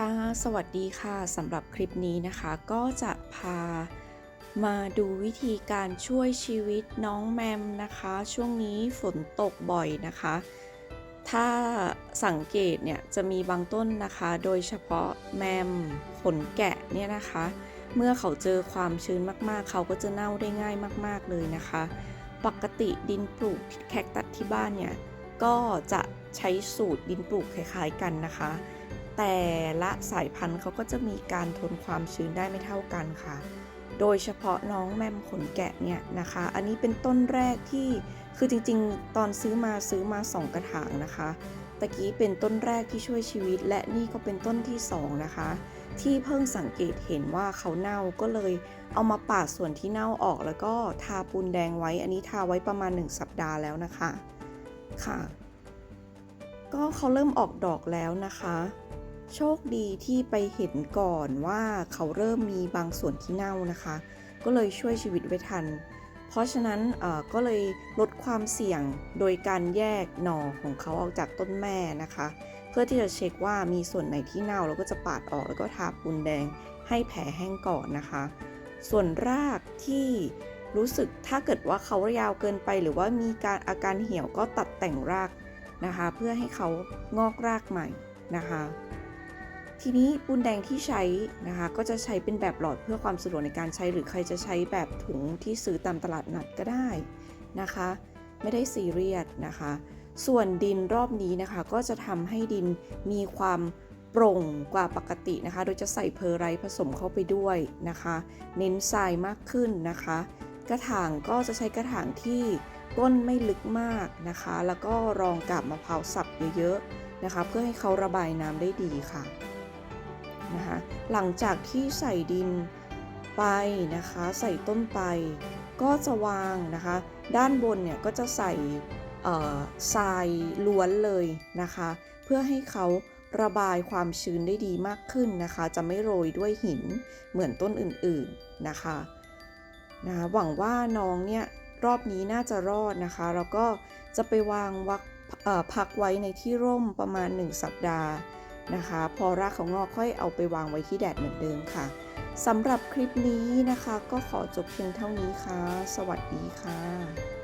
ค่ะ สวัสดีค่ะสำหรับคลิปนี้นะคะ ก็จะพามาดูวิธีการช่วยชีวิตน้องแมมนะคะ ช่วงนี้ฝนตกบ่อยนะคะ ถ้าสังเกตเนี่ยจะมีบางต้นนะคะ โดยเฉพาะแมมขนแกะเนี่ยนะคะ เมื่อเขาเจอความชื้นมากๆ เขาก็จะเน่าได้ง่ายมาก ๆเลยนะคะ ปกติดินปลูกแคคตัสที่บ้านเนี่ยก็จะใช้สูตรดินปลูกคล้ายๆกันนะคะ แต่ละสายพันธุ์เขาก็จะมีการทนความชื้นได้ไม่เท่ากันค่ะ โดยเฉพาะน้องแมมขนแกะเนี่ยนะคะ อันนี้เป็นต้นแรกที่คือจริงๆ ตอนซื้อมาซื้อมาสองกระถางนะคะตะกี้เป็นต้นแรกที่ช่วยชีวิต และนี่ก็เป็นต้นที่สองนะคะ ที่เพิ่งสังเกตเห็นว่าเขาเน่าก็เลยเอามาปาดส่วนที่เน่าออกแล้วก็ทาปูนแดงไว้ อันนี้ทาไว้ประมาณ 1 สัปดาห์แล้วนะคะค่ะ ก็เขาเริ่มออกดอกแล้วนะคะ โชคดีที่ไปเห็นก่อนว่าเขาเริ่มมีบางส่วนที่เน่านะคะ ก็เลยช่วยชีวิตไว้ทัน เพราะฉะนั้นก็เลยลดความเสี่ยงโดยการแยกหน่อของเขาออกจากต้นแม่นะคะ เพื่อที่จะเช็คว่ามีส่วนไหนที่เน่าเราก็จะปาดออกแล้วก็ทาปูนแดงให้แผลแห้งก่อนนะคะ ส่วนรากที่รู้สึกถ้าเกิดว่าเขายาวเกินไป หรือว่ามีการอาการเหี่ยวก็ตัดแต่งรากนะคะ เพื่อให้เขางอกรากใหม่นะคะ ทีนี้ปูนแดงที่ใช้นะคะ ก็จะใช้เป็นแบบหลอดเพื่อความสะดวกในการใช้หรือใครจะใช้แบบถุงที่ซื้อตามตลาดนัดก็ได้นะคะ ไม่ได้ซีเรียสนะคะ ส่วนดินรอบนี้นะคะ ก็จะทำให้ดินมีความโปร่งกว่าปกตินะคะ โดยจะใส่เพอร์ไรผสมเข้าไปด้วยนะคะ เน้นทรายมากขึ้นนะคะ กระถางก็จะใช้กระถางที่ต้นไม่ลึกมากนะคะ แล้วก็รองกับมะพร้าวสับเยอะๆนะคะ เพื่อให้เขาระบายน้ำได้ดีค่ะ นะคะหลังจากที่ใส่ดินไปนะคะใส่ต้นไป ก็จะวางนะคะด้านบนเนี่ยก็จะใส่ทรายล้วนเลยนะคะ เพื่อให้เขาระบายความชื้นได้ดีมากขึ้นนะคะ จะไม่โรยด้วยหินเหมือนต้นอื่นๆนะคะนะะหวังว่าน้องเนี่ยรอบนี้น่าจะรอดนะคะ แล้วก็จะไปวางวักพักไว้ในที่ร่มประมาณ 1 สัปดาห์ นะคะ พอรากเขางอกค่อยเอาไปวางไว้ที่แดดเหมือนเดิมค่ะสำหรับคลิปนี้นะคะ ก็ขอจบเพียงเท่านี้ค่ะ สวัสดีค่ะ